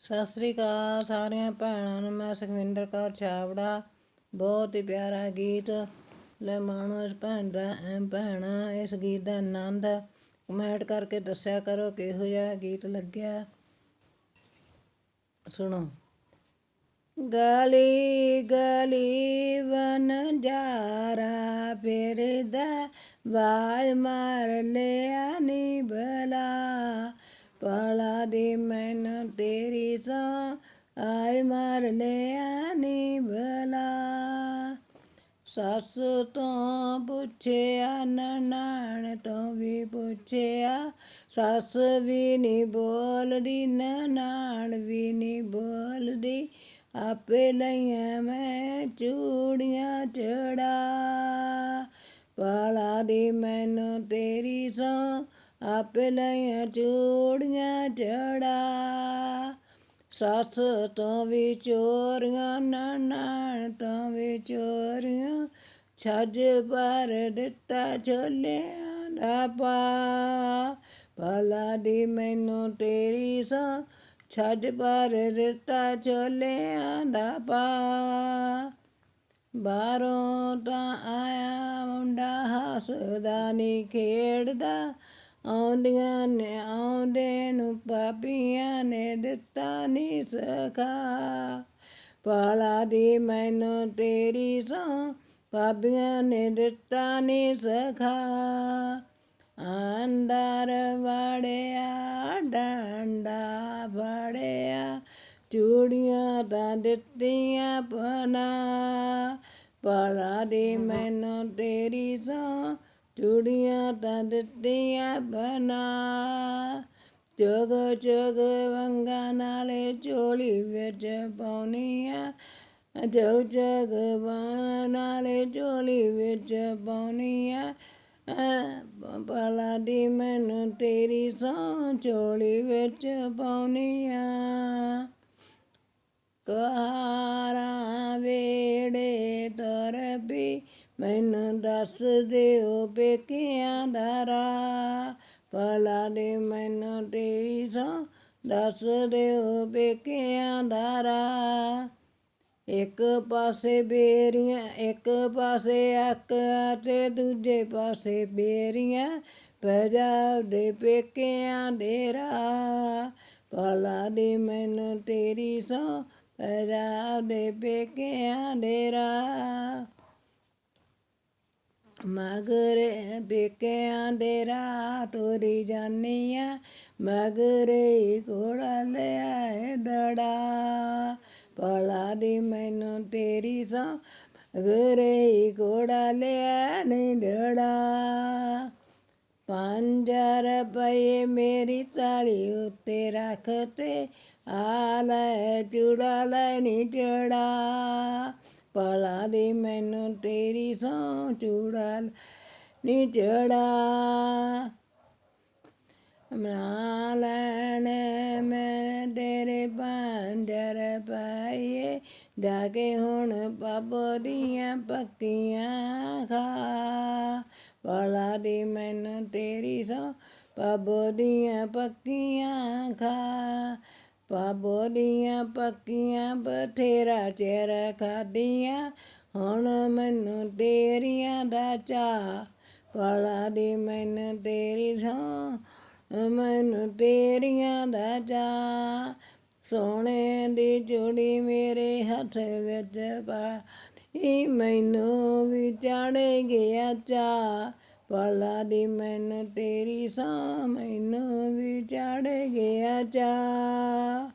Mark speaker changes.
Speaker 1: ਸਤਿ ਸ੍ਰੀ ਅਕਾਲ ਸਾਰੀਆਂ ਭੈਣਾਂ ਨੂੰ, ਮੈਂ ਸੁਖਵਿੰਦਰ ਕੌਰ ਛਾਵੜਾ ਬਹੁਤ ਹੀ ਪਿਆਰਾ ਗੀਤ। ਲੈ ਮਾਣੋ, ਇਸ ਭੈਣ ਦਾ ਅਹ ਭੈਣਾਂ ਇਸ ਗੀਤ ਦਾ ਆਨੰਦ ਕਮੈਂਟ ਕਰਕੇ ਦੱਸਿਆ ਕਰੋ, ਕਿਹੋ ਜਿਹਾ ਗੀਤ ਲੱਗਿਆ? ਸੁਣੋ। ਗਲੀ ਗਲੀ ਵਨ ਜਾਰਾ, ਫਿਰਦਾ ਵਾਜ ਮਾਰ ਲਿਆ ਨੀ ਬਲਾ। ਪਾਲਾ ਦੀ ਮੈਨੂੰ ਤੇਰੀ ਸੋ ਆਏ ਮਾਰ ਲਿਆ ਨੀ ਬਲਾ ਸੱਸ ਤੋਂ ਪੁੱਛਿਆ, ਨਨਾਣ ਤੋਂ ਵੀ ਪੁੱਛਿਆ, ਸੱਸ ਵੀ ਨਹੀਂ ਬੋਲਦੀ, ਨਨਾਣ ਵੀ ਨਹੀਂ ਬੋਲਦੀ, ਆਪੇ ਲਈਆਂ ਮੈਂ ਚੂੜੀਆਂ ਚੜਾ। ਪਾਲਾ ਦੀ ਮੈਨੂੰ ਤੇਰੀ ਸੋ ਆਪੇ ਲਈਆਂ ਚੂੜੀਆਂ ਚੜਾ। ਸੱਸ ਤੋਂ ਵੀ ਚੋਰੀਆਂ, ਨਨਾਣ ਤੋਂ ਵੀ ਚੋਰੀਆਂ, ਛੱਜ ਪਰ ਦਿੱਤਾ ਛੋਲਿਆਂ ਦਾ ਪਾ ਭਲਾ ਦੀ ਮੈਨੂੰ ਤੇਰੀ ਸੋ ਛੱਜ ਪਰ ਦਿੱਤਾ ਛੋਲਿਆਂ ਦਾ ਪਾ ਬਾਹਰੋਂ ਤਾਂ ਆਇਆ ਮੁੰਡਾ ਹੱਸਦਾ, ਨੀ ਖੇਡਦਾ ਆਉਂਦੀਆਂ ਨੇ ਆਉਂਦੇ ਨੂੰ ਪਾਪੀਆਂ ਨੇ ਦਿੱਤਾ ਨੀ ਸਖਾ। ਪਾਲਾ ਦੀ ਮੈਨੂੰ ਤੇਰੀ ਸੋ ਪਾਪੀਆਂ ਨੇ ਦਿੱਤਾ ਨੀ ਸਖਾ। ਅੰਦਰ ਵੜਿਆ ਡੰਡਾ ਫੜਿਆ ਚੂੜੀਆਂ ਤਾਂ ਦਿੱਤੀਆਂ ਪਨਾ। ਪਾਲਾ ਦੀ ਮੈਨੂੰ ਤੇਰੀ ਸੋ ਚੂੜੀਆਂ ਤਾਂ ਦਿੱਤੀਆਂ ਬਣਾ। ਜਗ ਜਗ ਵੰਗਾ ਨਾਲੇ ਝੋਲੀ ਵਿੱਚ ਪਾਉਣੀਆਂ। ਜਗ ਜਗ ਨਾਲੇ ਝੋਲੀ ਵਿੱਚ ਪਾਉਣੀਆਂ। ਪਲਾ ਦੀ ਮੈਨੂੰ ਤੇਰੀ ਸੌ ਝੋਲੀ ਵਿੱਚ ਪਾਉਣੀਆਂ। ਕਹਾਰਾਂ ਵੇੜੇ ਤਰ ਮੈਨੂੰ ਦੱਸ ਦਿਓ ਪੇਕਿਆਂ ਦਾ ਰਾ ਭਲਾ ਦੇ ਮੈਨੂੰ ਤੇਰੀ ਸੋ ਦੱਸ ਦਿਓ ਪੇਕਿਆਂ ਦਾ ਰਾ ਇੱਕ ਪਾਸੇ ਬੇਰੀਆਂ, ਇੱਕ ਪਾਸੇ ਅੱਕ ਤੇ ਦੂਜੇ ਪਾਸੇ ਬੇਰੀਆਂ ਪੰਜਾਬ ਦੇ ਪੇਕਿਆਂ ਦੇ ਰਾ ਭਲਾ ਦੇ ਮੈਨੂੰ ਤੇਰੀ ਸੋ ਪੰਜਾਬ ਦੇ ਪੇਕਿਆਂ ਦੇ ਰਾ ਮਗਰ ਬੇਕਿਆਂ ਦੇ ਰਾਹ ਤੋਰੀ ਜਾਨੀਆਂ, ਮਗਰੇ ਘੋੜਾ ਲਿਆਏ ਦੜਾ। ਪਲਾ ਦੀ ਮੈਨੂੰ ਤੇਰੀ ਸੋ, ਮਗਰੇ ਘੋੜਾ ਲਿਆ ਨਹੀਂ ਦੜਾ। ਪੰਜ ਰੁਪਏ ਮੇਰੀ ਤਾਲੀ ਉੱਤੇ ਰੱਖਤੇ ਆ ਲੈ ਚੂੜਾ ਲੈ ਨਹੀਂ ਚੜਾ। ਪਲਾ ਦੇ ਮੈਨੂੰ ਤੇਰੀ ਸੌ ਚੂੜਾ ਨੀ ਚੜਾ। ਮਨਾ ਲੈਣ ਮੈਂ ਤੇਰੇ ਪੰਜਰ ਪਾਈਏ, ਜਾ ਕੇ ਹੁਣ ਪਾਪੋ ਦੀਆਂ ਪੱਕੀਆਂ ਖਾ। ਪਲਾ ਦੇ ਮੈਨੂੰ ਤੇਰੀ ਸੌ ਪਾਪੋ ਦੀਆਂ ਪੱਕੀਆਂ ਖਾ। ਪਾਪੋ ਦੀਆਂ ਪੱਕੀਆਂ, ਬਥੇਰਾ ਚਿਹਰਾ ਖਾਦੀਆਂ ਹੁਣ ਮੈਨੂੰ ਤੇਰੀਆਂ ਦਾ ਚਾ ਪਲਾ ਦੀ ਮੈਨੂੰ ਤੇਰੀ ਸੋ ਮੈਨੂੰ ਤੇਰੀਆਂ ਦਾ ਚਾ ਸੋਨੇ ਦੀ ਜੁੜੀ ਮੇਰੇ ਹੱਥ ਵਿੱਚ ਪਾ। ਮੈਨੂੰ ਵੀ ਚੜ ਗਿਆ ਚਾ ਪਲਾ ਦੀ ਮੈਨੂੰ ਤੇਰੀ ਸੋ ਮੈਨੂੰ ਵੀ ਚੜ ਗਿਆ ਚਾ।